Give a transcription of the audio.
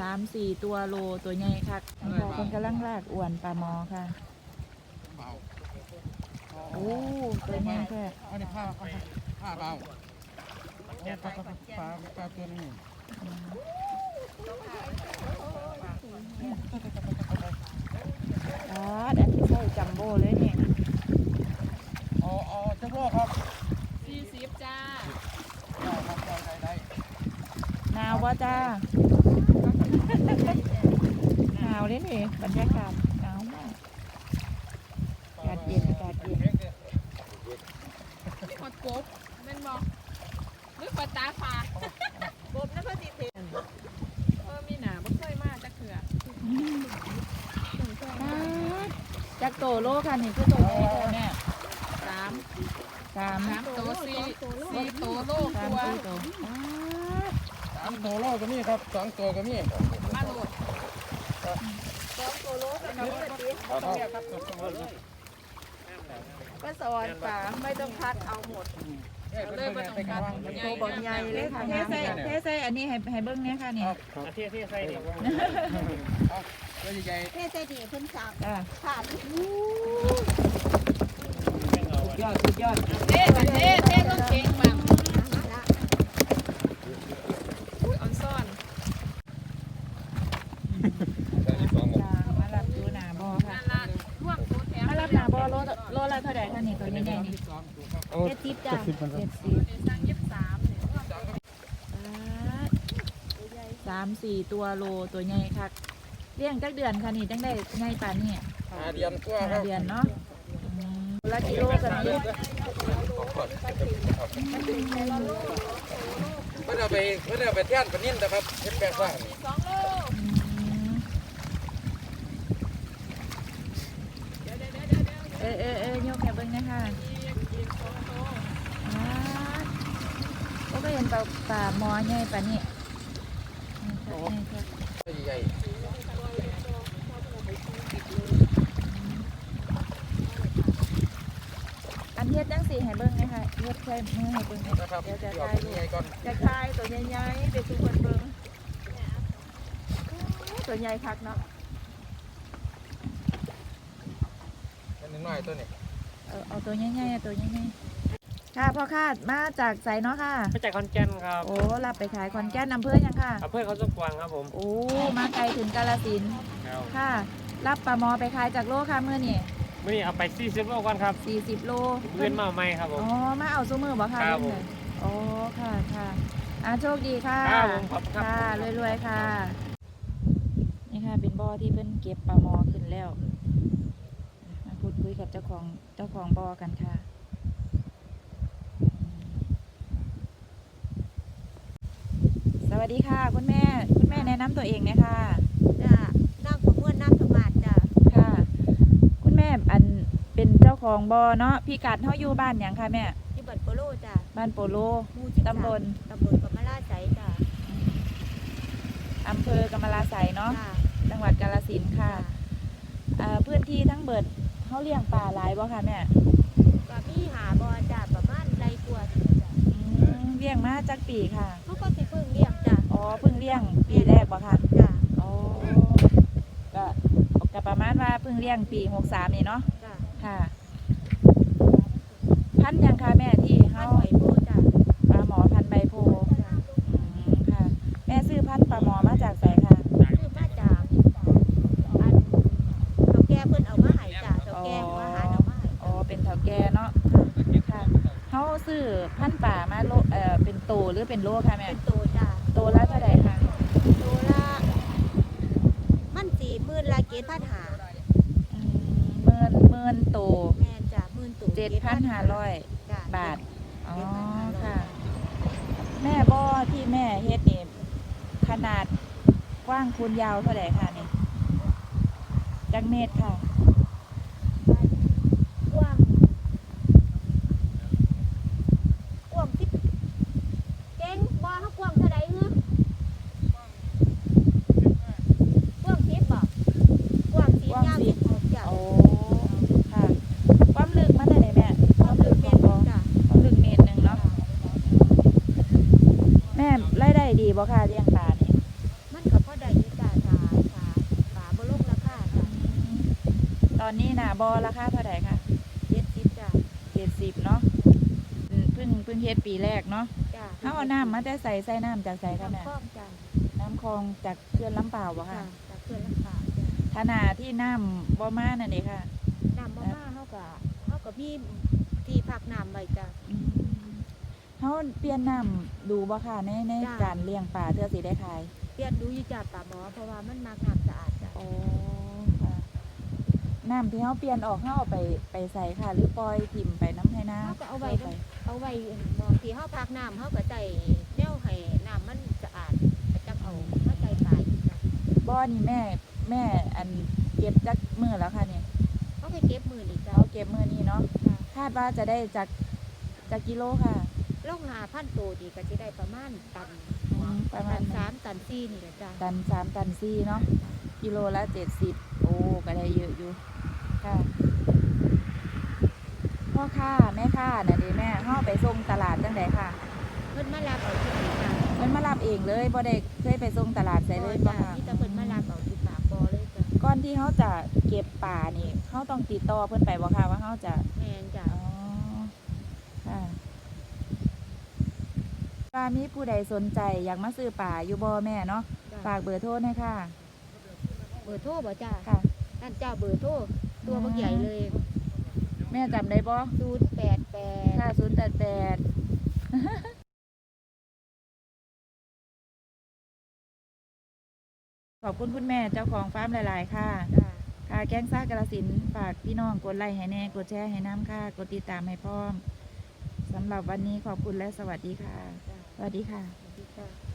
สามสี่ตัวโลตัวใหญ่คักนี่ค่ะคนกำลังลากอ้วนปลาหมอค่ะเบาโอ้ตัวใหญ่แค่เอาในผ้าเอาผ้าเบาโอ้ปลาปลาปลาปลาปลาตัวนี้อ๋ออันที่ใช่จัมโบ้เลยเนี่ยเอาเอาเจ้าพ่อครับสี่สิบจ้าได้ครับได้ได้ได้ หนาววะจ้าหนาวเลยนี่บรรยากาศหนาวมากอากาศเย็นอากาศเย็นหดกบแม่นบอกหรือปลาตาฝากกบนั่นก็สิเทนเออมีหนาบ่เคยมาจักเถื่อจักโตโลค่ะนี่คือโตใหญ่เลยเนี่ยสามสามสามโตสี่สี่โตโลกสา มว่าสี่โตสามตัวโลก็มีครับสองตัวก็มีมาโหลดครับครับตัวโลก็สอนป่าไม่ต้องพัดเอาหมดเลยมาตรงกันใหญ่ตัวใหญ่เลยค่ะเทใส่เทใส่อันนี้ให้ให้เบิ้งเนี่ยค่ะนี่ครับเที่ยเที่ยใส่เดี๋ยวเอาตัวใหญ่เทศดีเพิ่นสามอ่าผ่านสุดยอดสุดยอดเท่เท่เท่ต้องเก่งบังอุ้ยออนซ่อน มารับดูหนาบอค่ะ นั่นละล่วงโตแถม มารับหนาบอโลโลละเท่าไหร่คะนี่ตัวใหญ่ๆนี่สองตัวครับเจ็ดสิบจ้ะเจ็ดสิบสั่งยี่สิบสามสามสี่ตัวโลตัวใหญ่คักเลี้ยงจักเดือนค่ะนี่จังได้ใหญ่ปานนี่หาเดือนกว่าคห้ารับเดือนเนาะอืมละกิโลกันนี่เพื่อเอาไปเพื่อเอาไปเที่ยนปนิ่นนะครับเห็นแปลงสร้างนี่สองโล อืม เดี๋ยวเดี๋ยวเดี๋ยว เออเออเออยกแค่เบิ้งนะคะอีกอีกสองโตอ่าก็ไปเห็นปลาปลาหมอใหญ่ปานนี่นี่ค่ะตัวใหญ่อันเฮ็ดจังสี่ให้เบิ้งนะคะเฮ็ดใช้มือให้เบิ้งนะครับเดี๋ยวจะเดี๋ยวถ่ายตัวรูใหญ่ปก่อนจะถ่ายตัวใหญ่ๆไปสู่คนเบิ้งตัวใหญ่คักเนาะ อันนี้น้อยตัวนี้เอาเอาตัวใหญ่ๆเอาตัวใหญ่ๆค่ะพ่อคาดมาจากไสเนาะค่ะ มาจากขอนแก่นครับโอ้รับไปขายคอนแก่นอำเภอยังค่ะ อำเภอเขาสกวางครับผมโอ้มาไกลถึงกาลสินธุ์ครับค่ะ รับปลาหมอไปขายจากโลค่ะเมื่อนี่มื่อนี้เอาไป40โลก่อนครับ40 โลเพื่อนมาเอาไหมครับผอ๋ม อมาเอาซูมือบ่ค่ะครับผมเพิ่นเลยอ๋อค่ะค่ะอ่าโชคดีค่ะ ครับผมขอบคุณครับค่ะรวยๆค่ะ นี่ค่ะเป็นบ่อที่เพิ่นเก็บปลาหมอขึ้นแล้วมาพูด คุยกับเจ้าของเจ้าของบ่อกันค่ะ สวัสดีค่ะ คุณแม่ คุณแม่แนะนำตัวเองหนะคะจ้าน้ำขมวนน้ำสมาดจ้าค่ะ คุณแม่อันเป็นเจ้าของบ่อเนาะพี่กัดเฮาอยู่บ้านหยังคะแม่ ที่บัดโปโลจ้าบ้านโปโล หมู่13ตำบล ตำบลกำมะลาใจจ้าอำเภอกำมะลาไสเนาะ จ้าจังหวัดกาฬสินธุ์ค่ะอ่าพื้นที่ทั้งเบิด เขาเลี้ยงปลาหลายบ่ค่ะแม่ก็พี่หาบอจ้าประมาณไรกว่าจ้าอืมเลี้ยงมาจากปีค่ะ เขาก็สิเพิ่งเลี้ยงจ้าอ๋อเพิ่งเลี้ยงปีแรกบ่ค่ะ จ้าอ๋อก็ก็ประมาณว่าเพิ่งเลี้ยงปี63นี่เนาะ จ้าค่ะ พันธุ์หยังค่ะแม่ที่ข้าเฮาวหอยโพจ้า ปลาหมอพันธุ์ใบโพ จ้า อืมค่ะ แม่ซื้อพันธุ์ปลาหมอมาจากไสค่ะ ซื้อมาจากอันเฒ่าแก่เพิ่นเอามาให้จ้าเฒ่าแก่มาหาเอามาให้ อ๋อเป็นเถาแก่เนาะค่ะเขา ซื้อพันธุ์ป่ามาโลเอ่อเป็นโตหรือเป็นโลค่ะแม่เป็นโตจ้าโตละเท่าไหร่คะโตละมันสี่หมื่นละเกณฑ์พันหาอืมเมินเมินโตแม่นจ้าหมื่นตัวเจ็ดพันห้าร้อยจ้าบาท อ๋อ7,500ค่ะ แม่บ่อที่แม่เฮ็ดนี่ขนาดกว้างคูณยาวเท่าไหร่ค่ะนี่จักเมตรค่ะ บ่ค่ะเลี้ยงปลานี่มันก็พอได้อยี่จ้าจ้าจ้ปลาบ่ลงราคาจ้าตอนนี้นะบ่ราคาเท่าไหร่ค่ะเจ็ดสิบจ้าเจ็ดสิบเนาะเพิ่งเพิ่งเฮ็ดปีแรกเนาะจ้าเขาเอาน้ำมาแต่ใส่ใส่น้ำจากใส่ค่ะแม่น้ำคลองจ้าน้ำคลองจากเขื่อนลำเปล่าวบ่ค่ะค่จากเพื่อนลำปาจ้าธนาที่น้ำบ่มานั่นเองค่ะ น้ำมาม่าเขาก็เขาก็มีที่พัก เขาเปลี่ยนน้ำดูบ่ค่ะในในจ้ะ การเลี้ยงปลาเพื่อสิได้ขายเปลี่ยนดูอยู่จ้ะป่าหมอเพราะว่ามันมักน้ำสะอาดจ้ะโอ้ค่ะน้ำที่เขาเปลี่ยนออกเขาเอาไปไปใส่ค่ะ หรือปล่อยถิ่มไปน้ำให้น้ำเฮาก็เอาไว้น้ำเอาไว้หมองที่เฮาพักน้ำเฮาก็ใจแนวให้น้ำมันสะอาดก็จักเอามาใจปลาอีกจ้ะบ่อนี่แม่แม่อันเก็บจักมือแล้วค่ะเนี่ยเฮาไปเก็บมื้อนี่จ้ะเขาเก็บมือนี้เนาะค่ะคาดว่าจะได้จากจากกิโลค่ะ ลงหาพันโตดีก็สิได้ประมาณตันอืมประมาตัณนสามตันสี่นี่แหละจ้ะตันสามตันสี่เนาะกิโลละเจ็ดสิบโอ้ก็ได้เยอะอยู่ค่ะพ่อค้าแม่ค้าน่ะเดิแม่เข้าไปส่งตลาดจังไดค่ะ เพิ่นมารับเอาที่นี่จ้ะเพิ่นมารับเองเลยบ่ได้เคยไปส่งตลาดใส่เลยบ่จ้ะค่ะมีแต่เพิ่นมารับเอาที่ปากบ่อเลยจ้ะก่อนที่เขาจะเก็บป่านี่เขาต้องติดต่อเพิ่นไปบ่ค่ะว่าเขาจะแม่นจ้ะอ๋อค่ะ ว่ามีผู้ใดสนใจอยากมาซื้อป่าอยู่บ่แม่เนาะจ้ะฝากเบอร์โทรหน่อยค่ะ เบอร์โทรบ่จ้ะค่ะ นั่นจ้าเบอร์โทรตัวบักใหญ่เลยแม่จำได้บ่088ค่ะศูนย์แปดแปดขอบคุณคุณแม่เจ้าของฟาร์มหลาย ๆ ค่ะ จ้ะค่ะแกงซ่ากระสินธุ์ฝากพี่น้องกดไลค์ให้แน่กดแชร์ให้น้ำค่ะ กดติดตามให้พร้อมสำหรับวันนี้ขอบคุณและสวัสดีค่ะ จ้ะสวัสดีค่ะส วัสดีค่ะ